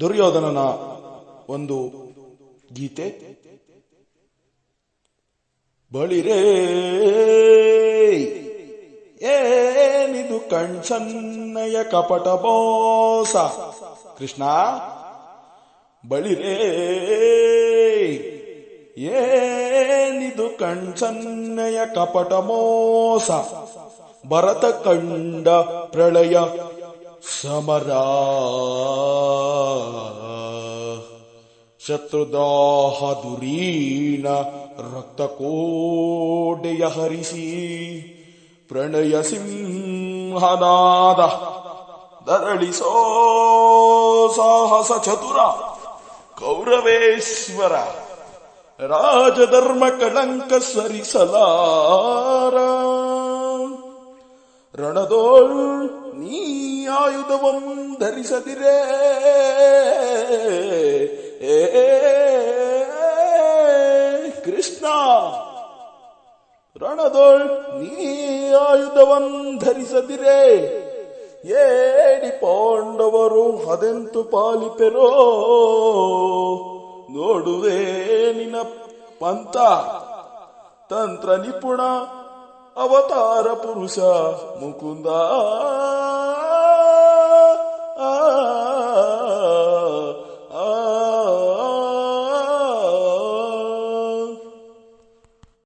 ದುರ್ಯೋಧನನ ಒಂದು ಗೀತೆ. ಬಳಿರೇ, ಏನಿದು ಕಣ್ಸನ್ನಯ ಕಪಟ ಬೋಸ? ಕೃಷ್ಣ, ಬಳಿರೇ, ಏನಿದು ಕಣ್ಸನ್ನಯ ಕಪಟ ಮೋಸ? ಭರತ ಕಂಡ ಪ್ರಳಯ ಸಮರ. ಶತ್ರುದಾಹ ದುರೀಣ ರಕ್ತಕೋಡೆಯ ಹರಿಸಿ ಪ್ರಣಯ ಸಿಂಹನಾದ ದರಳಿಸೋ ಸಾಹಸ ಚತುರ ಕೌರವೇಶ್ವರ ರಾಜಧರ್ಮ ಕಳಂಕ ಸರಿಸಲಾರ. ರಣದೋಳ್ ನೀ ಆಯುಧವಂ ಧರಿಸದಿರೇ ಕೃಷ್ಣ. ರಣದೋಳ್ ನೀ ಆಯುಧವನ್ ಧರಿಸದಿರೆ. ಏಡಿ ಪಾಂಡವರು ಹದೆಂತು ಪಾಲಿಪೆರೋ. ನೋಡುವೆ ನಿನ ಪಂತ ತಂತ್ರ ನಿಪುಣ, ಅವತಾರ ಪುರುಷ ಮುಕುಂದ.